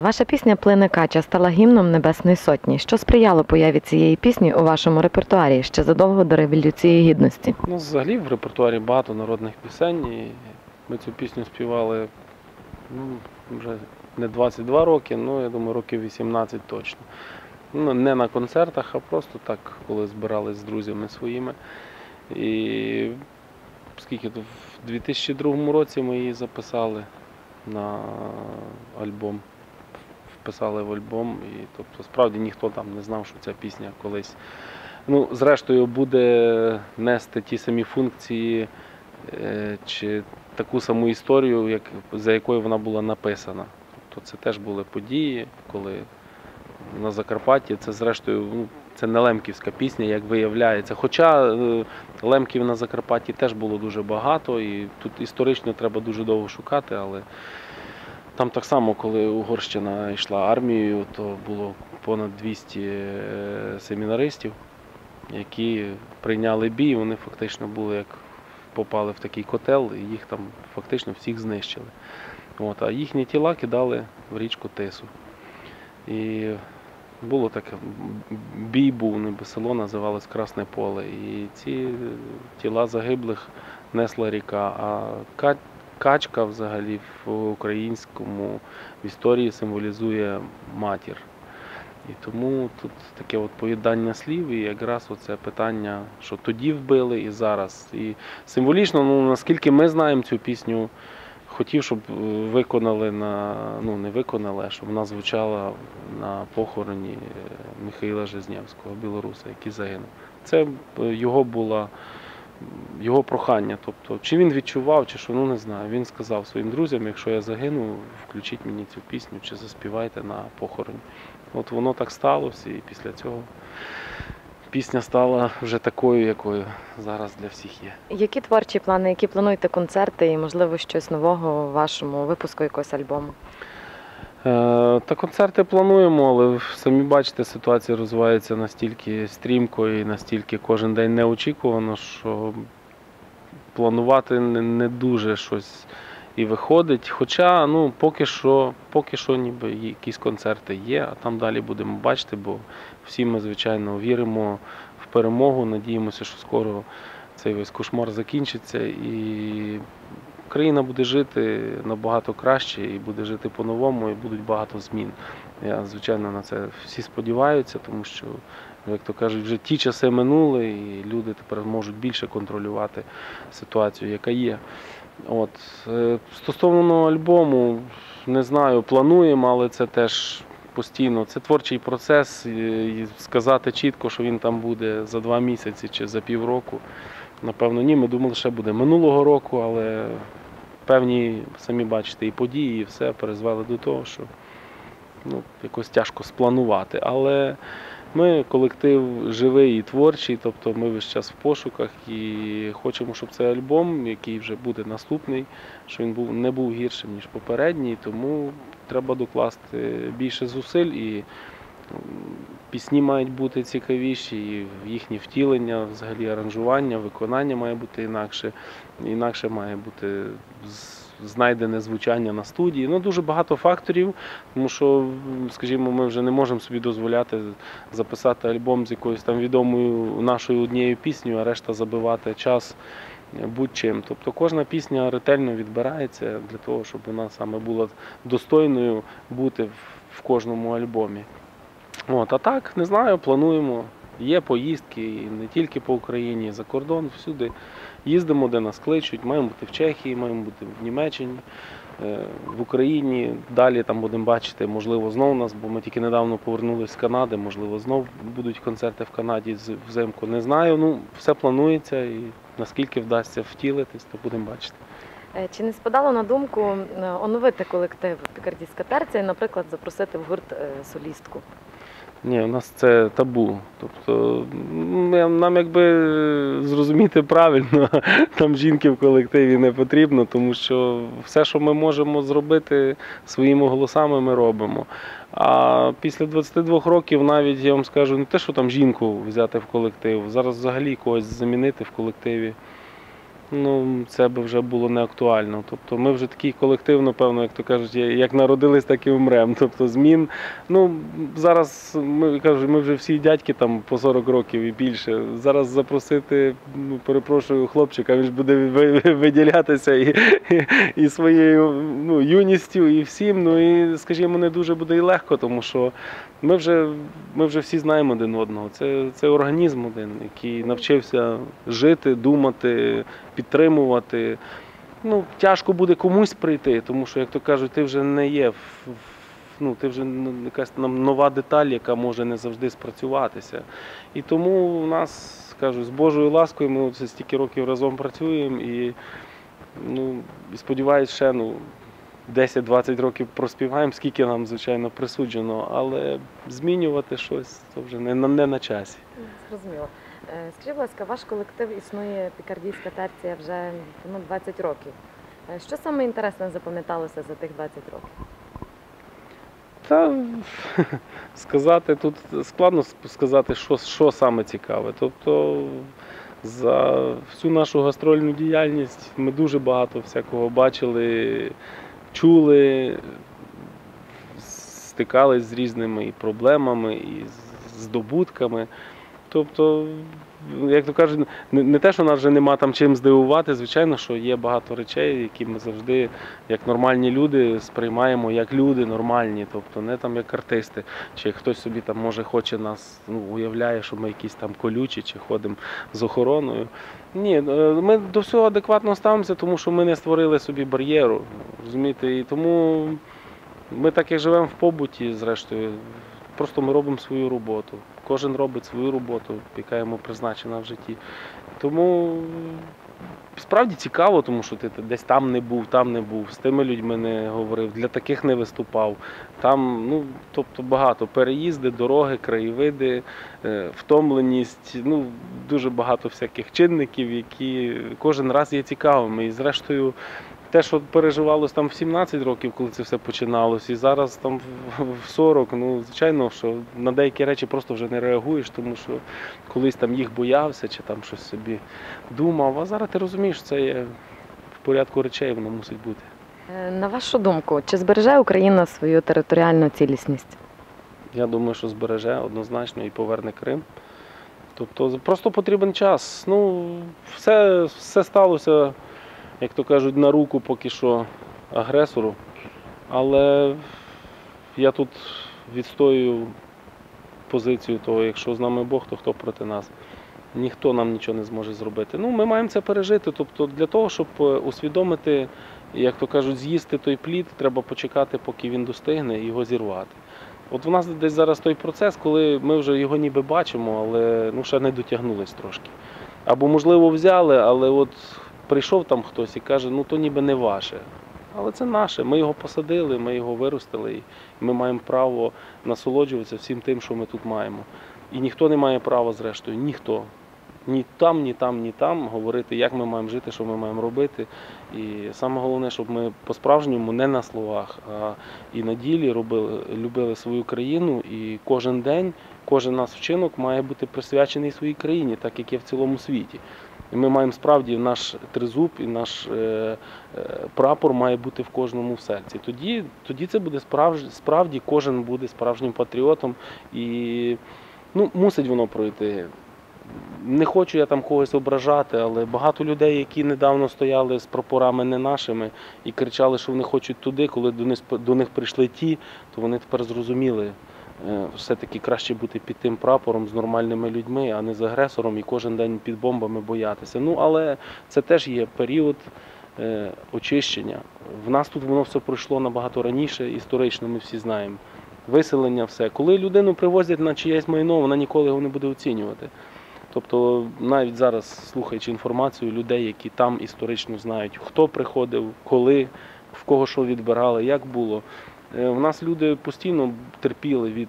Ваша пісня Плине Кача стала гімном Небесної Сотні. Що сприяло появі цієї пісні у вашому репертуарі ще задовго до Революції Гідності? Ну, взагалі в репертуарі багато народних пісень. І ми цю пісню співали ну, вже не 22 роки, ну я думаю, років 18 точно. Ну, не на концертах, а просто так, коли збирались з друзями своїми. І скільки в 2002 році ми її записали на альбом. Вписали в альбом. І тобто справді ніхто там не знав, що ця пісня колись. Ну, зрештою, буде нести ті самі функції е, чи таку саму історію, як, за якою вона була написана. Тобто це теж були події, коли на Закарпатті це зрештою ну, це не лемківська пісня, як виявляється. Хоча е, лемків на Закарпатті теж було дуже багато, і тут історично треба дуже довго шукати, але там так само, коли Угорщина йшла армією, то було понад 200 е, семінаристів, які прийняли бій, вони фактично були як попали в такий котел, і їх там фактично всіх знищили. От, а їхні тіла кидали в річку Тису. І було таке, бій був, ніби село називалось Красне Поле. І ці тіла загиблих несла ріка. А ка- качка взагалі в українському в історії символізує матір. І тому тут таке от поєднання слів, і якраз оце питання, що тоді вбили і зараз. І символічно, ну наскільки ми знаємо цю пісню, хотів, щоб е, виконали на ну не виконали, а щоб вона звучала на похороні е, Михайла Жизнєвського, білоруса, який загинув. Це е, його була його прохання. Тобто, чи він відчував, чи що, ну не знаю. Він сказав своїм друзям, якщо я загину, включіть мені цю пісню чи заспівайте на похороні. От воно так сталося, і після цього пісня стала вже такою, якою зараз для всіх є. Які творчі плани, які плануєте концерти і, можливо, щось нового у вашому випуску якогось альбому? Е, Та концерти плануємо, але самі бачите, ситуація розвивається настільки стрімко і настільки кожен день неочікувано, що планувати не, дуже щось і виходить. Хоча ну, поки що, поки що ніби якісь концерти є, а там далі будемо бачити, бо всі ми, звичайно, віримо в перемогу, надіємося, що скоро цей весь кошмар закінчиться і Україна буде жити набагато краще і буде жити по-новому, і будуть багато змін. Я, звичайно, на це всі сподіваються, тому що, як то кажуть, вже ті часи минули, і люди тепер можуть більше контролювати ситуацію, яка є. От. е, Стосовно альбому, не знаю, плануємо, але це теж постійно. Це творчий процес. і Сказати чітко, що він там буде за два місяці чи за півроку. Напевно, ні. Ми думали, що буде минулого року, але певні, самі бачите, і події, і все призвели до того, що ну, якось тяжко спланувати. Але ми колектив живий і творчий, тобто ми весь час в пошуках і хочемо, щоб цей альбом, який вже буде наступний, щоб він був, не був гіршим, ніж попередній, тому треба докласти більше зусиль і м, пісні мають бути цікавіші, і їхнє втілення, взагалі аранжування, виконання має бути інакше, інакше має бути знайдене звучання на студії. Ну, дуже багато факторів, тому що, скажімо, ми вже не можемо собі дозволяти записати альбом з якоюсь там відомою нашою однією піснею, а решта забивати час будь-чим. Тобто кожна пісня ретельно відбирається для того, щоб вона саме була достойною бути в- кожному альбомі. От, а так, не знаю, плануємо. Є поїздки і не тільки по Україні, за кордон, всюди. Їздимо, де нас кличуть, маємо бути в Чехії, маємо бути в Німеччині, е, в Україні. Далі там будемо бачити, можливо, знов нас, бо ми тільки недавно повернулися з Канади, можливо, знов будуть концерти в Канаді взимку. Не знаю. Ну, все планується і наскільки вдасться втілитись, то будемо бачити. Е, Чи не спадало на думку е, оновити колектив Пікардійська і, наприклад, запросити в гурт солістку? Ні, у нас це табу. Тобто нам якби зрозуміти правильно, там жінки в колективі не потрібно, тому що все, що ми можемо зробити своїми голосами, ми робимо. А після 22 років навіть я вам скажу, не те, що там жінку взяти в колектив, зараз взагалі когось замінити в колективі. Ну це би вже було не актуально. Тобто ми вже такий колектив, напевно, як то кажуть, як народились, так і вмремо. Тобто змін. Ну зараз ми кажу, ми вже всі дядьки там по 40 років і більше. Зараз запросити, ну перепрошую, хлопчика, він ж буде виділятися і, і, і своєю ну, юністю, і всім. Ну і скажімо, не дуже буде і легко, тому що ми вже, ми вже всі знаємо один одного. Це, це організм один, який навчився жити, думати, підтримувати. Ну, тяжко буде комусь прийти, тому що, як то кажуть, ти вже не є ну, ти вже якась нам нова деталь, яка може не завжди спрацюватися. І тому у нас, кажу, з Божою ласкою ми стільки років разом працюємо і, ну, сподіваюся, ще ну, 10-20 років проспіваємо, скільки нам, звичайно, присуджено, але змінювати щось то вже не, не на часі. Зрозуміло. Е, Скажіть, будь ласка, ваш колектив існує пікардійська терція вже ну, 20 років. Е, Що саме інтересне запам'яталося за тих 20 років? Та сказати тут складно сказати, що, що саме цікаве. Тобто за всю нашу гастрольну діяльність ми дуже багато всякого бачили, чули, стикались з різними і проблемами, і здобутками. Тобто, як то кажуть, не, не те, що нас вже нема там чим здивувати, звичайно, що є багато речей, які ми завжди, як нормальні люди, сприймаємо як люди нормальні, тобто не там як артисти, чи хтось собі там може хоче нас, ну, уявляє, що ми якісь там колючі, чи ходимо з охороною. Ні, е, ми до всього адекватно ставимося, тому що ми не створили собі бар'єру. Розумієте, і тому ми так як живемо в побуті, зрештою, просто ми робимо свою роботу. Кожен робить свою роботу, яка йому призначена в житті. Тому справді цікаво, тому що ти десь там не був, там не був, з тими людьми не говорив, для таких не виступав. Там, ну, тобто багато переїзди, дороги, краєвиди, е, втомленість, ну, дуже багато всяких чинників, які кожен раз є цікавими. І зрештою, те, що переживалось там в 17 років, коли це все починалось, і зараз там в- в 40, ну звичайно, що на деякі речі просто вже не реагуєш, тому що колись там їх боявся чи там щось собі думав. А зараз ти розумієш, це є в порядку речей, воно мусить бути. Е, На вашу думку, чи збереже Україна свою територіальну цілісність? Я думаю, що збереже однозначно і поверне Крим. Тобто просто потрібен час. Ну, все, все сталося, як то кажуть, на руку поки що агресору. Але я тут відстоюю позицію того, якщо з нами Бог, то хто проти нас. Ніхто нам нічого не зможе зробити. Ну, ми маємо це пережити. Тобто для того, щоб е, усвідомити, як то кажуть, з'їсти той плід, треба почекати, поки він достигне, і його зірвати. От у нас десь зараз той процес, коли ми вже його ніби бачимо, але ну, ще не дотягнулись трошки. Або, можливо, взяли, але от прийшов там хтось і каже, ну то ніби не ваше. Але це наше. Ми його посадили, ми його виростили, і ми маємо право насолоджуватися всім тим, що ми тут маємо. І ніхто не має права, зрештою, ніхто. Ні там, ні там, ні там говорити, як ми маємо жити, що ми маємо робити. І саме головне, щоб ми по-справжньому не на словах, а і на ділі робили, любили свою країну. І кожен день, кожен наш вчинок має бути присвячений своїй країні, так як є в цілому світі. І ми маємо справді наш тризуб і наш е, е, прапор має бути в кожному в серці. Тоді, тоді це буде справж, справді кожен буде справжнім патріотом і ну, мусить воно пройти. Не хочу я там когось ображати, але багато людей, які недавно стояли з прапорами не нашими і кричали, що вони хочуть туди, коли до них, прийшли ті, то вони тепер зрозуміли. Е, Все-таки краще бути під тим прапором з нормальними людьми, а не з агресором і кожен день під бомбами боятися. Ну, але це теж є період е, очищення. В нас тут воно все пройшло набагато раніше, історично ми всі знаємо. Виселення, все. Коли людину привозять на чиєсь майно, вона ніколи його не буде оцінювати. Тобто навіть зараз, слухаючи інформацію людей, які там історично знають, хто приходив, коли, в кого що відбирали, як було. Е, У нас люди постійно терпіли від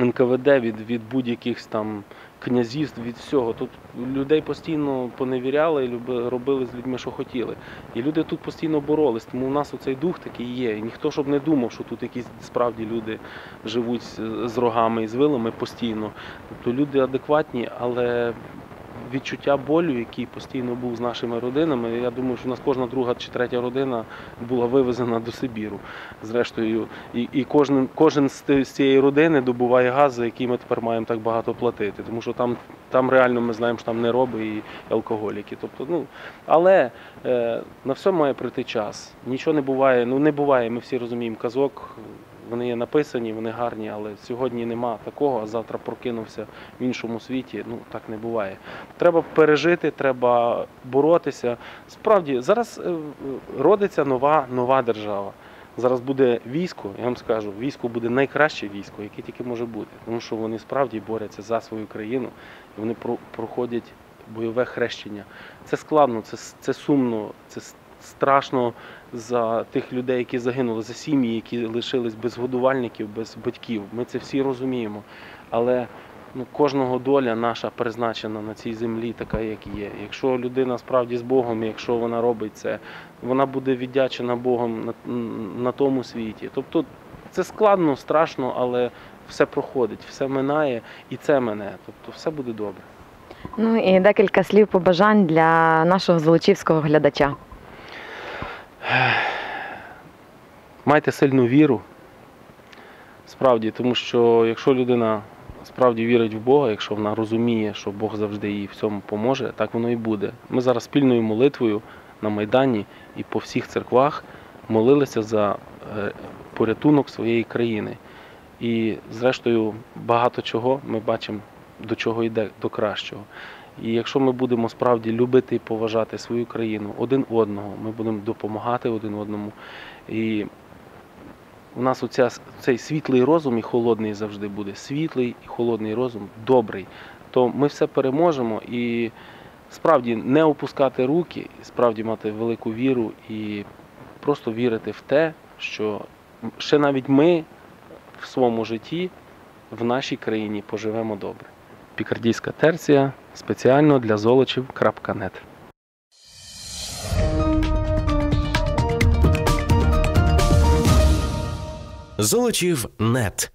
НКВД, від, від будь-яких там князівств, від всього. Тут людей постійно поневіряли і робили з людьми, що хотіли. І люди тут постійно боролись, тому у нас оцей дух такий є. І ніхто щоб не думав, що тут якісь справді люди живуть з рогами і з вилами постійно. Тобто люди адекватні, але відчуття болю, який постійно був з нашими родинами. Я думаю, що у нас кожна друга чи третя родина була вивезена до Сибіру. Зрештою, і, і кожен, кожен з цієї родини добуває газ, за який ми тепер маємо так багато платити. Тому що там, там реально ми знаємо, що там нероби і алкоголіки. Тобто, ну, але е, на все має прийти час. Нічого не буває. Ну не буває. Ми всі розуміємо казок. Вони є написані, вони гарні, але сьогодні нема такого, а завтра прокинувся в іншому світі. Ну так не буває. Треба пережити, треба боротися. Справді, зараз е, родиться нова, нова держава. Зараз буде військо, я вам скажу, військо буде найкраще військо, яке тільки може бути. Тому що вони справді борються за свою країну, і вони про- проходять бойове хрещення. Це складно, це, це сумно, це страшно за тих людей, які загинули, за сім'ї, які лишились без годувальників, без батьків. Ми це всі розуміємо. Але ну, кожного доля наша призначена на цій землі, така, як є. Якщо людина справді з Богом, якщо вона робить це, вона буде віддячена Богом на, на тому світі. Тобто це складно, страшно, але все проходить, все минає і це мене. Тобто все буде добре. Ну і декілька слів побажань для нашого золочівського глядача. Майте сильну віру. Справді, тому що якщо людина справді вірить в Бога, якщо вона розуміє, що Бог завжди їй в цьому поможе, так воно і буде. Ми зараз спільною молитвою на Майдані і по всіх церквах молилися за е, порятунок своєї країни. І, зрештою, багато чого ми бачимо, до чого йде до кращого. І якщо ми будемо справді любити і поважати свою країну один одного, ми будемо допомагати один одному. І у нас оця, цей світлий розум і холодний завжди буде. Світлий і холодний розум добрий. То ми все переможемо і справді не опускати руки, справді мати велику віру і просто вірити в те, що ще навіть ми в своєму житті в нашій країні поживемо добре. Пікардійська терція спеціально для золочів.нет. Золочів нет.